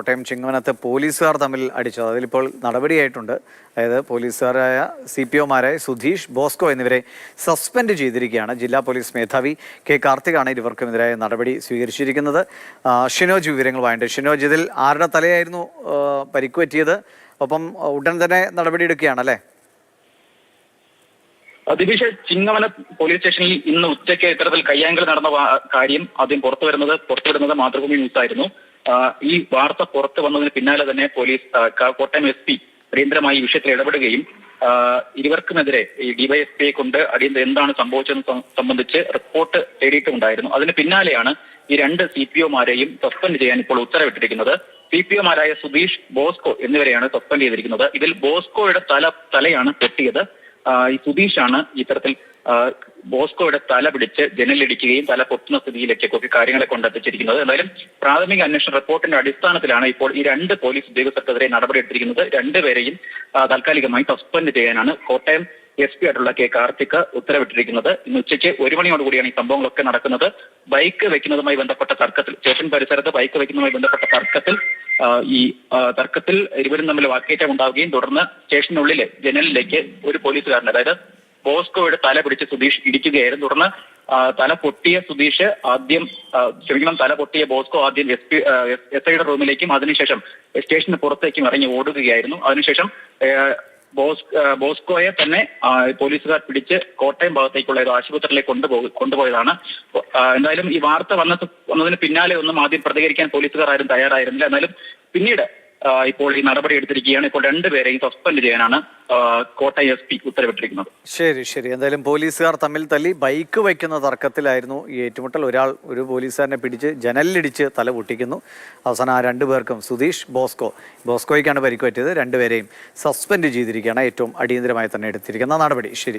കോട്ടയം ചിങ്ങവനത്ത് പോലീസുകാർ തമ്മിൽ അടിച്ചത്. അതിലിപ്പോൾ നടപടിയായിട്ടുണ്ട്. അതായത് പോലീസുകാരായ സി പി ഒമാരായ സുധീഷ് ബോസ്കോ എന്നിവരെ സസ്പെൻഡ് ചെയ്തിരിക്കുകയാണ് ജില്ലാ പോലീസ് മേധാവി കെ കാർത്തികാണ് ഇരുവർക്കുമെതിരായ നടപടി സ്വീകരിച്ചിരിക്കുന്നത്. ഷിനോജ് വിവരങ്ങളുമായിട്ട് ഷിനോജ് ഇതിൽ ആരുടെ തലയായിരുന്നു പരിക്കുപറ്റിയത്? ഒപ്പം ഉടൻ തന്നെ നടപടിയെടുക്കുകയാണ് അല്ലേ? ദിവിഷ ചിങ്ങവന പോലീസ് സ്റ്റേഷനിൽ ഇന്ന് ഉച്ചയ്ക്ക് ഇത്തരത്തിൽ കയ്യാങ്കൽ നടന്ന കാര്യം ആദ്യം പുറത്തു വരുന്നത് പുറത്തുവിടുന്നത് മാതൃഭൂമി ന്യൂസ് ആയിരുന്നു ഈ വാർത്ത പുറത്തു വന്നതിന് പിന്നാലെ തന്നെ പോലീസ് കോട്ടയം എസ് പി അടിയന്തരമായി ഈ വിഷയത്തിൽ ഇടപെടുകയും ഇരുവർക്കുമെതിരെ ഈ ഡിവൈഎസ്പിയെ കൊണ്ട് അടിയന്തരം എന്താണ് സംഭവിച്ചതെന്ന് സംബന്ധിച്ച് റിപ്പോർട്ട് തേടിയിട്ടുണ്ടായിരുന്നു അതിന് പിന്നാലെയാണ് ഈ രണ്ട് സി പി ഒമാരെയും സസ്പെൻഡ് ചെയ്യാൻ ഇപ്പോൾ ഉത്തരവിട്ടിരിക്കുന്നത്. സി പി ഒമാരായ സുധീഷ് ബോസ്കോ എന്നിവരെയാണ് സസ്പെൻഡ് ചെയ്തിരിക്കുന്നത്. ഇതിൽ ബോസ്കോയുടെ തല തലയാണ് പൊട്ടിയത് ഈ സുധീഷാണ് ഇത്തരത്തിൽ ബോസ്കോയുടെ തല പിടിച്ച് ജനലിടിക്കുകയും തല പൊത്തുന്ന സ്ഥിതിയിലേക്കൊക്കെ കാര്യങ്ങളെ കൊണ്ടെത്തിച്ചിരിക്കുന്നത്. എന്തായാലും പ്രാഥമിക അന്വേഷണ റിപ്പോർട്ടിന്റെ അടിസ്ഥാനത്തിലാണ് ഇപ്പോൾ ഈ രണ്ട് പോലീസ് ഉദ്യോഗസ്ഥർക്കെതിരെ നടപടിയെടുത്തിരിക്കുന്നത്. രണ്ടുപേരെയും താൽക്കാലികമായി സസ്പെൻഡ് ചെയ്യാനാണ്. കോട്ടയം എസ് പി ആയിട്ടുള്ള കെ കാർത്തിക് ഉത്തരവിട്ടിരിക്കുന്നത്. ഇന്ന് ഉച്ചയ്ക്ക് ഒരു മണിയോടുകൂടിയാണ് ഈ സംഭവങ്ങളൊക്കെ നടക്കുന്നത്. ബൈക്ക് വെക്കുന്നതുമായി ബന്ധപ്പെട്ട തർക്കത്തിൽ സ്റ്റേഷൻ പരിസരത്ത് ബൈക്ക് വെക്കുന്നതുമായി ബന്ധപ്പെട്ട തർക്കത്തിൽ ഈ തർക്കത്തിൽ ഇരുവരും തമ്മിൽ വാക്കേറ്റം ഉണ്ടാവുകയും തുടർന്ന് സ്റ്റേഷനുള്ളിലെ ജനലിലേക്ക് ഒരു പോലീസുകാരൻ അതായത് ബോസ്കോയുടെ തല പിടിച്ച് സുധീഷ് ഇടിക്കുകയായിരുന്നു. തുടർന്ന് തല പൊട്ടിയ സുധീഷ് ആദ്യം ക്ഷമിക്കണം തല പൊട്ടിയ ബോസ്കോ ആദ്യം എസ് പി എസ് ഐയുടെ റൂമിലേക്കും അതിനുശേഷം സ്റ്റേഷന് പുറത്തേക്കും ഇറങ്ങി ഓടുകയായിരുന്നു. അതിനുശേഷം ബോസ് ബോസ്കോയെ തന്നെ പോലീസുകാർ പിടിച്ച് കോട്ടയം ഭാഗത്തേക്കുള്ള ഒരു ആശുപത്രിയിലേക്ക് കൊണ്ടുപോയി കൊണ്ടുപോയതാണ്. എന്തായാലും ഈ വാർത്ത വന്നത് വന്നതിന് പിന്നാലെ ഒന്നും ആദ്യം പ്രതികരിക്കാൻ പോലീസുകാർ ആരും തയ്യാറായിരുന്നില്ല. എന്നാലും പിന്നീട് ഇപ്പോൾ ഈ നടപടി എടുത്തിരിക്കുകയാണ്. ഇപ്പോൾ രണ്ടുപേരെയും സസ്പെൻഡ് ചെയ്യാനാണ് കോട്ടയം എസ് പി ഉത്തരവിട്ടിരിക്കുന്നത്. ശരി ശരി. എന്തായാലും പോലീസുകാർ തമ്മിൽ തല്ലി ബൈക്ക് വയ്ക്കുന്ന തർക്കത്തിലായിരുന്നു ഈ ഏറ്റുമുട്ടൽ. ഒരാൾ ഒരു പോലീസുകാരനെ പിടിച്ച് ജനലിലിടിച്ച് തല പൊട്ടിക്കുന്നു. അവസാനം ആ രണ്ടുപേർക്കും സുധീഷ് ബോസ്കോ ബോസ്കോയ്ക്കാണ് പരിക്ക് പറ്റിയത് രണ്ടുപേരെയും സസ്പെൻഡ് ചെയ്തിരിക്കുകയാണ്. ഏറ്റവും അടിയന്തരമായി തന്നെ എടുത്തിരിക്കുന്ന നടപടി. ശരി.